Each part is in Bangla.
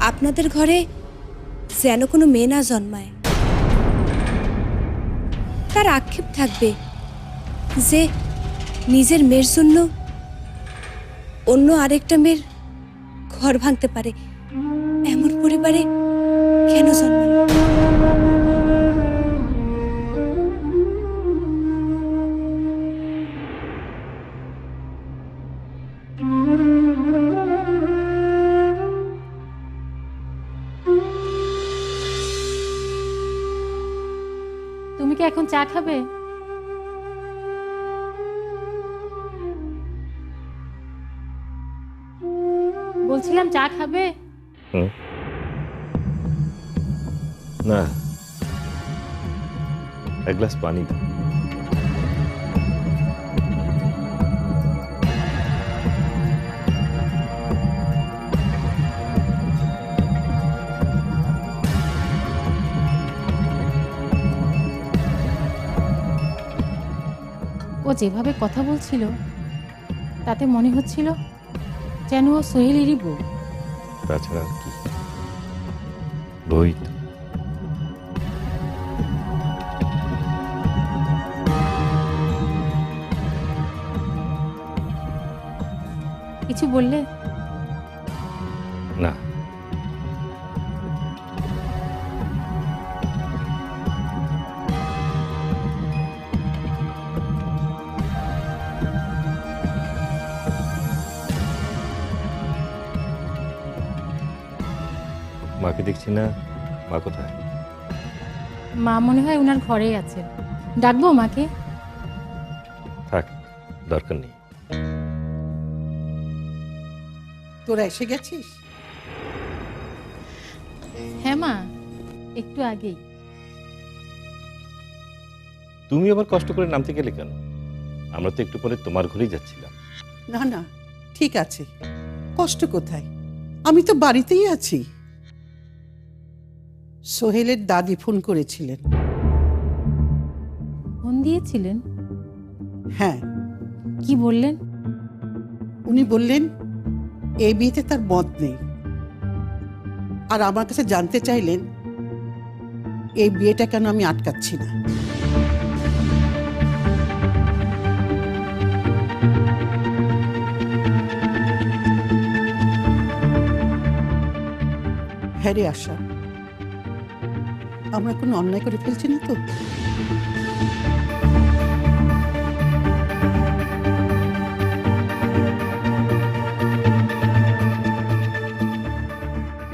আপনাদের ঘরে যেন কোনো মেয়ে না জন্মায়। তার আক্ষেপ থাকবে যে নিজের মেয়ের জন্য অন্য আরেকটা মেয়ের ঘর ভাঙতে পারে। এমন পরিবারে কেন জন্মালো? এখন চা খাবে? বলছিলাম চা খাবে? না। এক গ্লাস পানি দাও। ও যেভাবে কথা বলছিল তাতে মনে হচ্ছিল যেন ও সোহেলেরই বউ। তাছাড়া আর কি। কিছু বললে মাকে দেখছি না মা কোথায়? মা মনে হয় ওনার ঘরেই আছে। ডাকবো মাকে? থাক দরকার নেই। তোরা এসে গেছিস? হ্যাঁ মা একটু আগেই। তুমি আবার কষ্ট করে নামতে গেলে কেন? আমরা তো একটু পরে তোমার ঘরেই যাচ্ছিলাম। না না ঠিক আছে। কষ্ট কোথায়? আমি তো বাড়িতেই আছি। সোহেলের দাদি ফোন করেছিলেন। ফোন দিয়েছিলেন? হ্যাঁ। কি বললেন? উনি বললেন এই বিয়েতে তার মত নেই। আর আমার কাছে জানতে চাইলেন এই বিয়েটা কেন আমি আটকাচ্ছি না? হ্যাঁ রে আশা আমরা কোনো অন্যায় করে ফেলছি না তো?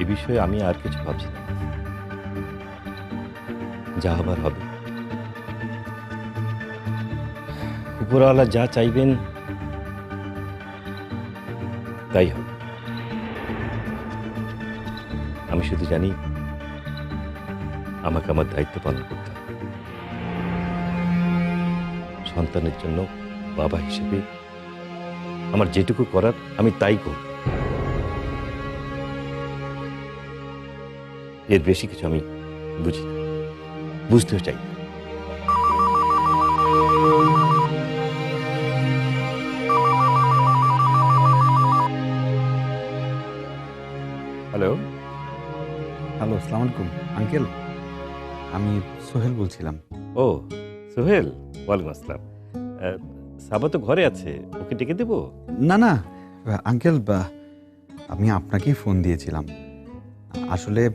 এ বিষয়ে আমি আর কিছু ভাবছি না। যা হবার হবে। উপরওয়ালা যা চাইবেন, তাই হবে। আমি শুধু জানি আমাকে আমার দায়িত্ব পালন করতে হবে। সন্তানের জন্য বাবা হিসেবে আমার যেটুকু করার, আমি তাই করব। এর বেশি কিছু আমি বুঝি বুঝতেও চাই। হ্যালো হ্যালো আসসালামু আলাইকুম আঙ্কেল আমি সোহেল বলছিলাম। ও সোহেল? ওয়ালাইকুম আসসালাম। সাবা তো ঘরে আছে ওকে ডেকে দেবো? না না আঙ্কেল বা- আমি আপনাকেই ফোন দিয়েছিলাম। আসলে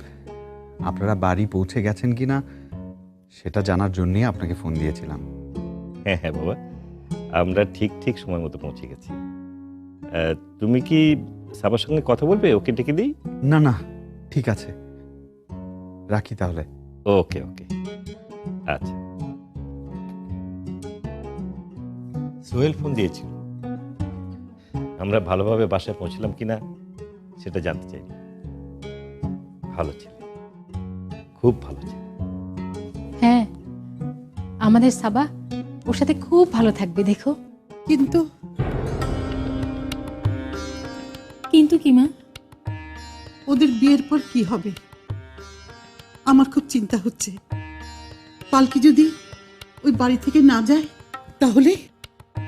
আপনারা বাড়ি পৌঁছে গেছেন কি না সেটা জানার জন্যই আপনাকে ফোন দিয়েছিলাম। হ্যাঁ হ্যাঁ বাবা। আমরা ঠিক ঠিক সময় মতো পৌঁছে গেছি। তুমি কি সাবার সঙ্গে কথা বলবে ওকে ডেকে দিই? না না ঠিক আছে। রাখি তাহলে। ওকে ওকে আচ্ছা সোহেল ফোন দিয়েছিল। আমরা ভালোভাবে বাসায় পৌঁছলাম কিনা সেটা জানতে চাই ভালো ছেলে। খুব ভালো ছেলে। হ্যাঁ আমাদের সাবা ওর সাথে খুব ভালো থাকবে দেখো। কিন্তু কিন্তু কি মা? ওদের বিয়ের পর কি হবে? আমার খুব চিন্তা হচ্ছে। পালকি যদি ওই বাড়ি থেকে না যায়, তাহলে?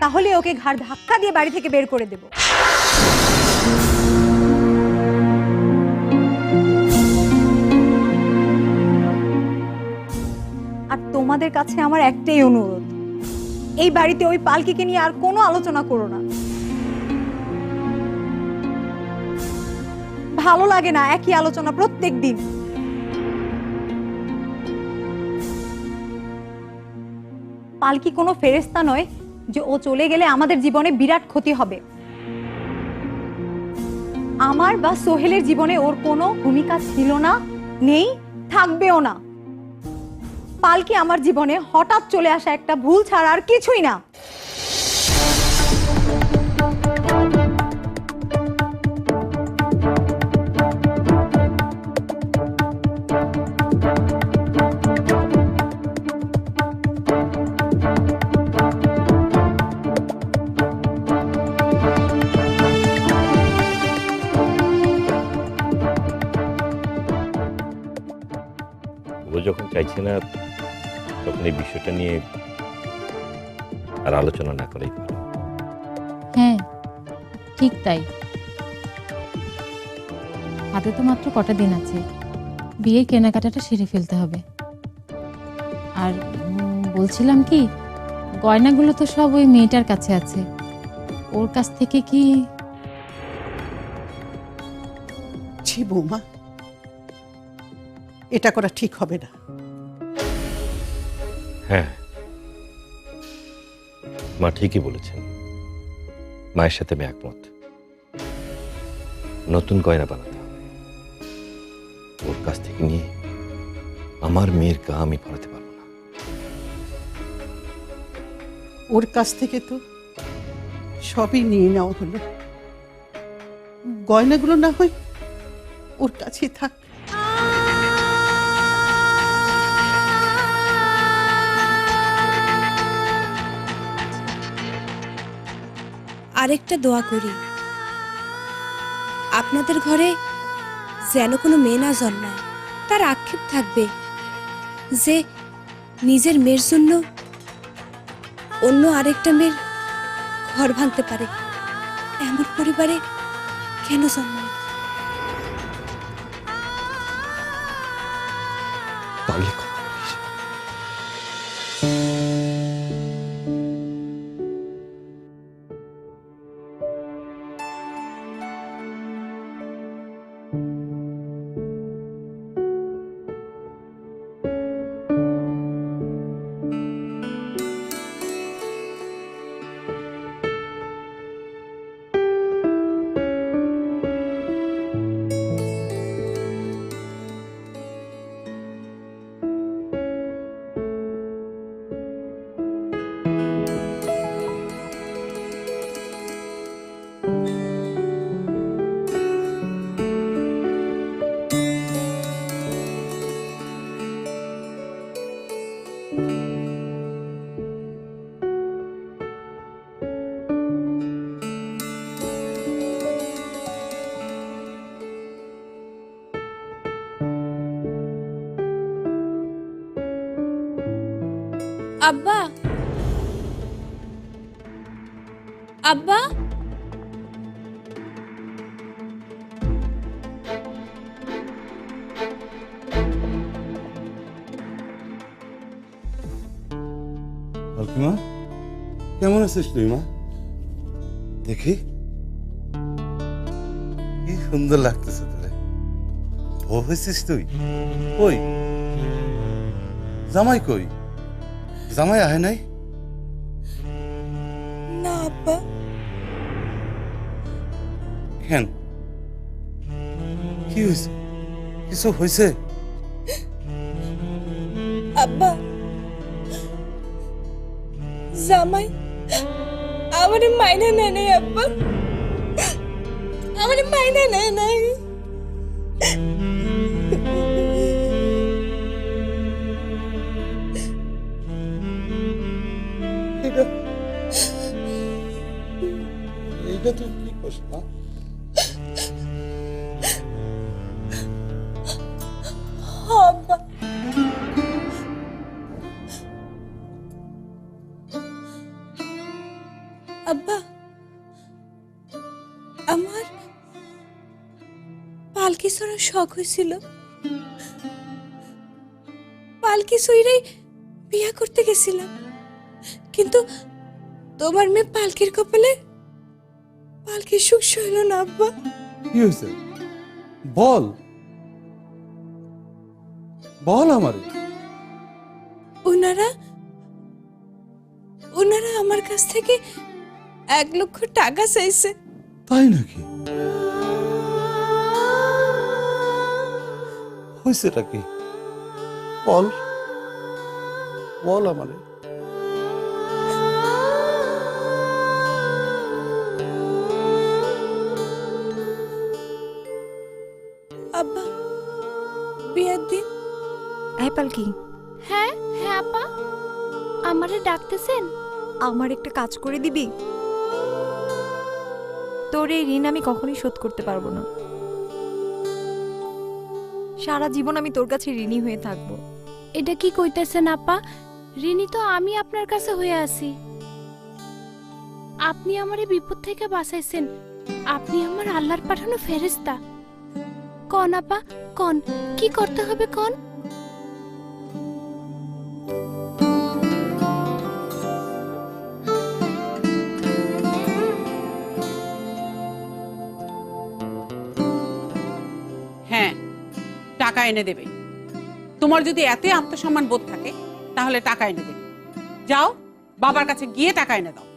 তাহলে ওকে ঘাড় ধাক্কা দিয়ে বাড়ি থেকে বের করে দেব। আর তোমাদের কাছে আমার একটাই অনুরোধ, এই বাড়িতে ওই পালকিকে নিয়ে আর কোনো আলোচনা করো না। ভালো লাগে না একই আলোচনা প্রত্যেক দিন। পালকি কোনো ফেরেস্তা নয় যে ও চলে গেলে আমাদের জীবনে বিরাট ক্ষতি হবে। আমার বা সোহেলের জীবনে ওর কোনো ভূমিকা ছিল না, নেই, থাকবেও না। পালকি আমার জীবনে হঠাৎ চলে আসা একটা ভুল ছাড়া আর কিছুই না। যখন না তখন এই বিষয়টা নিয়ে আর আলোচনা না করেই ভালো। হ্যাঁ ঠিক তাই। হাতে তো মাত্র কটা দিন আছে। বিয়ের কেনাকাটাটা সেরে ফেলতে হবে। আর উম, বলছিলাম কি গয়নাগুলো তো সব ওই মেয়েটার কাছে আছে। ওর কাছ থেকে কি ছি বৌমা এটা করা ঠিক হবে না। হ্যাঁ। মা ঠিকই বলেছেন। মায়ের সাথে আমি একমত। নতুন গয়না বানাতে হবে। ওর কাছ থেকে নিয়ে আমার মেয়ের গা আমি পড়াতে পারব না। ওর কাছ থেকে তো সবই নিয়ে নেওয়া হলো। গয়নাগুলো না হয় ওর কাছে থাক। আরেকটা দোয়া করি। আপনাদের ঘরে যেন কোনো মেয়ে না জন্মায়, তার আক্ষেপ থাকবে যে নিজের মেয়ের জন্য অন্য আরেকটা মেয়ের ঘর ভাঙতে পারে। এমন পরিবারে কেন জন্মায়? পারলে আব্বা। আব্বা। মা কেমন আছিস তুই, মা? দেখি। কি সুন্দর লাগতেছে তোরে। বউ হয়েছিস তুই? কই? জামাই কই? জামাই আহে নাই? না আব্বা। কেন কি হয়েছে কিছু হয়েছে আব্বা জামাই আমার মাইনা নেয় নাই আব্বা। আমার মাইনা নেয় নাই। চড়ার শখ হয়েছিল। পালকি চড়াই বিয়া করতে গেছিলাম কিন্তু তোমার মেয়ে পালকির কপালে পালকির সুখ সইল না আব্বা। কি হয়েছে? বল। বল আমারে। ওনারা ওনারা আমার কাছ থেকে এক লক্ষ টাকা চাইছে। তাই নাকি? হয়েছেটা কি? বল। বল আমারে। আব্বা বিয়ার দিন? হ্যাঁ পালকি হ্যাঁ হ্যাঁ আপা। আমারে ডাকতেছেন? আমার একটা কাজ করে দিবি। তোর এই ঋণ আমি কখনোই শোধ করতে পারব না। সারা জীবন আমি তোর কাছে ঋণী হয়ে থাকব। এটা কি কইতেছেন আপা? ঋণী তো আমি আপনার কাছে হয়ে আছি। আপনি আমার এই বিপদ থেকে বাঁচাইছেন। আপনি আমার আল্লাহর পাঠানো ফেরেস্তা কন আপা, কন। কি করতে হবে কন? টাকা এনে দেবে। তোমার যদি এত আত্মসম্মান বোধ থাকে, তাহলে টাকা এনে দেবে। যাও, বাবার কাছে গিয়ে টাকা এনে দাও।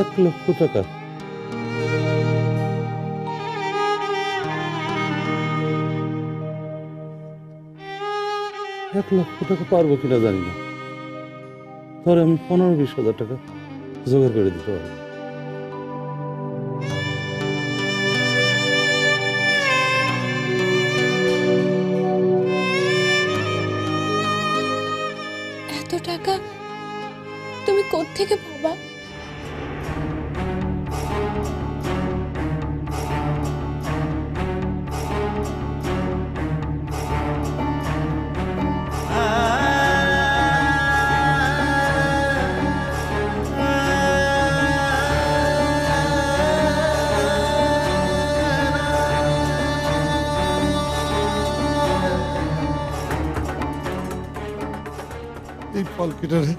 এক লক্ষ টাকা। এক লক্ষ টাকা পারব কিনা জানি না। ধর আমি পনেরো বিশ হাজার টাকা জোগাড় করে দিতে পারব। পালকিটারে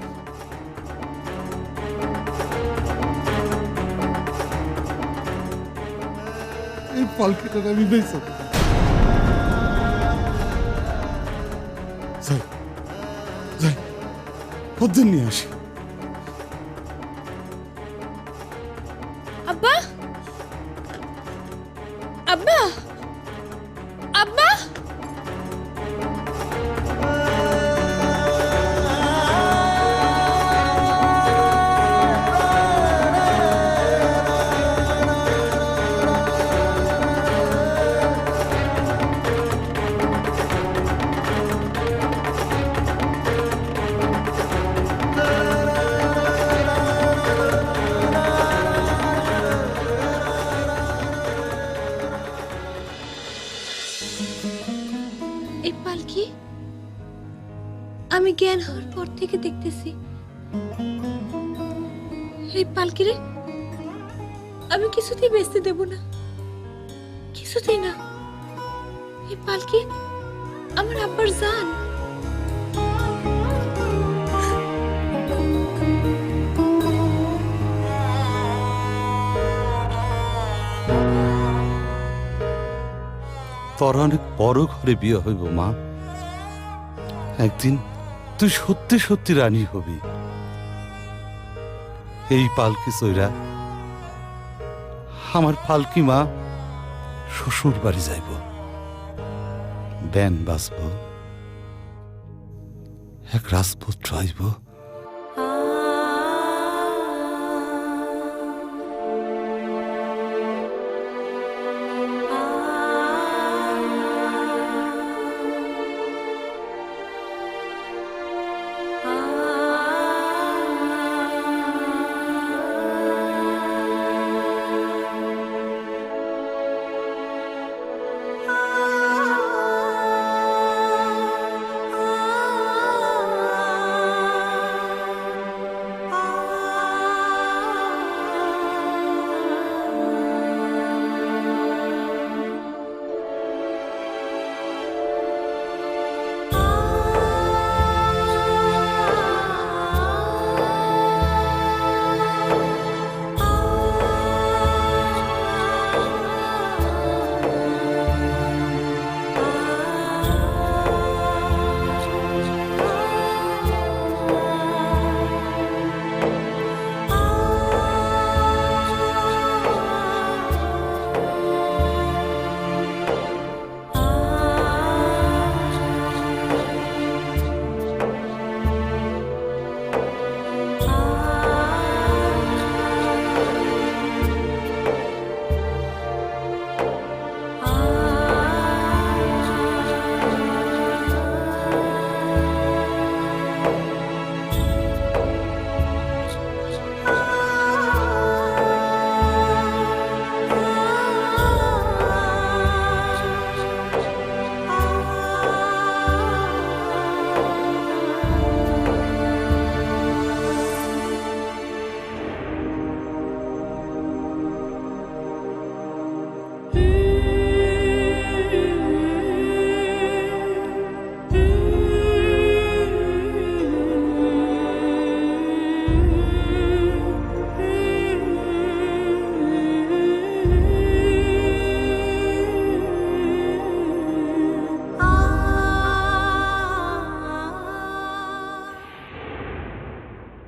এই পালকিটারে আমি যাই পদ্ম নিয়ে আসি। আব্বা? আব্বা? এই পালকি, আমি জ্ঞান হওয়ার পর থেকে দেখতেছি। এই পালকি রে, আমি কিছুতেই বেচতে দেব না। কিছুতেই না। এই পালকি, আমার আব্বার জান। তোর অনেক বড় ঘরে বিয়ে হইব, মা। একদিন তুই সত্যি সত্যি রানী হবি। এই পালকি চৈরা আমার পালকি মা শ্বশুর বাড়ি যাইব। ব্যান বাজব। এক রাজপুত্র আইব।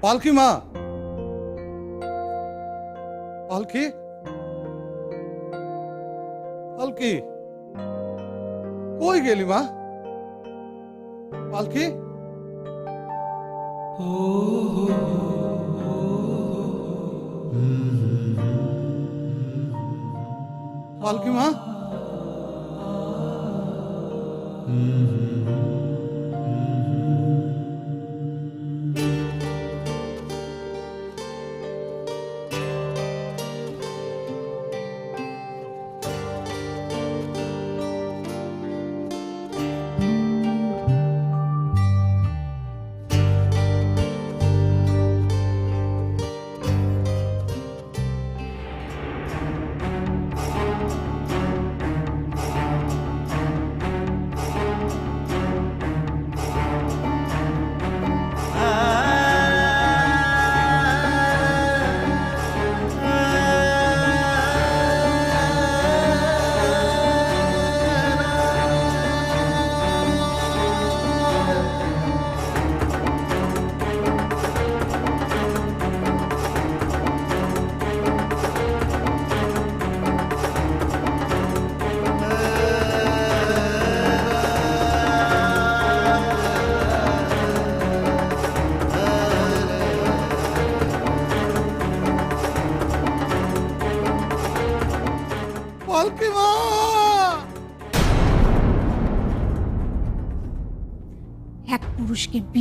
পালকি মা পালকি পালকি কই গেলি মা পালকি পালকি মা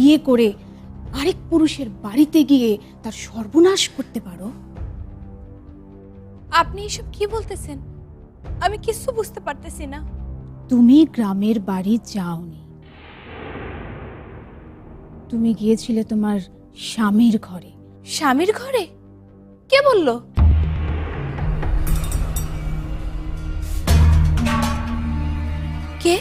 বিয়ে করে আরেক পুরুষের বাড়িতে গিয়ে তার সর্বনাশ করতে পারো? আপনি এসব কি বলতেছেন? আমি কিছু বুঝতে পারতেছি না। তুমি গ্রামের বাড়ি যাওনি। তুমি গিয়েছিলে তোমার স্বামীর ঘরে। স্বামীর ঘরে? কে বলল? কে?